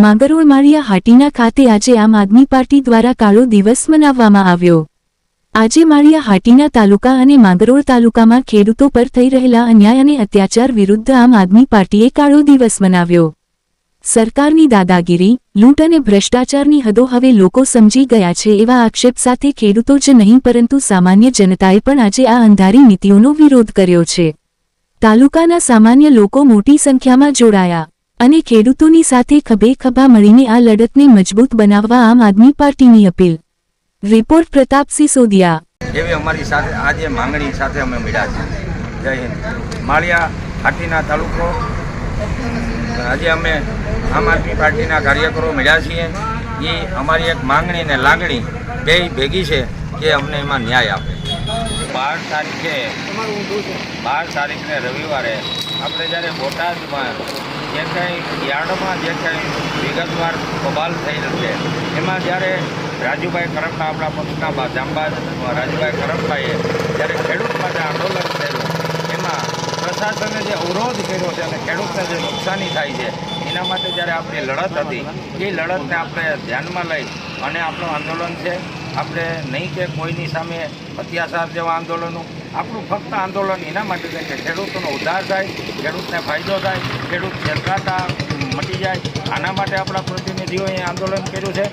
માંગરોળ માળિયા હાટીના ખાતે આજે આમ આદમી પાર્ટી દ્વારા કાળો દિવસ મનાવવામાં આવ્યો. આજે માળિયા હાટીના તાલુકા અને માંગરોળ તાલુકામાં ખેડૂતો પર થઈ રહેલા અન્યાય અને અત્યાચાર વિરુદ્ધ આમ આદમી પાર્ટીએ કાળો દિવસ મનાવ્યો. સરકારની દાદાગીરી, લૂંટ અને ભ્રષ્ટાચારની હદો હવે લોકો સમજી ગયા છે એવા આક્ષેપ સાથે ખેડૂતો જ નહીં પરંતુ સામાન્ય જનતાએ પણ આજે આ અંધારી નીતિઓનો વિરોધ કર્યો છે. તાલુકાના સામાન્ય લોકો મોટી સંખ્યામાં જોડાયા. અને ખેડૂતોની સાથે ખભે ખભા મળીને આ લડતને મજબૂત બનાવવા આમ આદમી પાર્ટીની અપીલ. રિપોર્ટ પ્રતાપસિંહ સોદિયા. એવી અમારી સાથે આજે માંગણી સાથે અમે મળ્યા છીએ. જય હિન્દ. માળિયા હાટીના તાલુકો. આજે અમે આમ આદમી પાર્ટીના કાર્યકરો મળ્યા છીએ. એ અમારી એક માંગણી ને લાગણી બે ભેગી છે કે અમને એમાં ન્યાય આપે. બાર તારીખે, બાર તારીખને રવિવારે આપણે જ્યારે બોટાદમાં જે કંઈ યાર્ડમાં જે કંઈ વિગતવાર કબાલ થયેલ છે, એમાં જ્યારે રાજુભાઈ કરપડા આપણા પક્ષના બા- રાજુભાઈ કરપડાએ જ્યારે ખેડૂત માટે આંદોલન કર્યું, એમાં પ્રશાસને જે અવરોધ કર્યો છે અને ખેડૂતને જે નુકસાની થાય છે, એના માટે જ્યારે આપણી લડત હતી, એ લડતને આપણે ધ્યાનમાં લઈ અને આપણું આંદોલન છે આપણે નહીં કે કોઈની સામે અત્યાચાર જેવા આંદોલનો, આપણું ફક્ત આંદોલન એના માટે છે. કે ખેડૂતોનો ઉદ્ધાર થાય, ખેડૂતને ફાયદો થાય, ખેડૂત છેતરાતા મટી જાય. આના માટે આપણા પ્રતિનિધિઓએ આંદોલન કર્યું છે.